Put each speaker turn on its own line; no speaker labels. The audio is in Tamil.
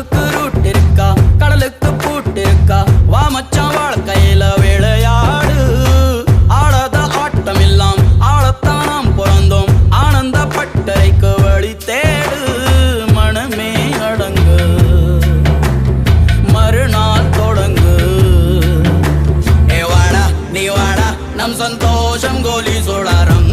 காசுக்கு ரூட் இருக்கா? கடலுக்கு பூட்டு இருக்கா? வா மச்சான் வாழ்க்கையில விளையாடு. ஆடாத ஆட்டம் எல்லாம் ஆளத்தான் நாம் பிறந்தோம். ஆனந்த பட்டறைக்கு வழி தேடு. மனமே அடங்கு. மறுநாள் தொடங்கு. ஏ நீ வாடா நம் சந்தோஷம் கோலி சோழாரம்.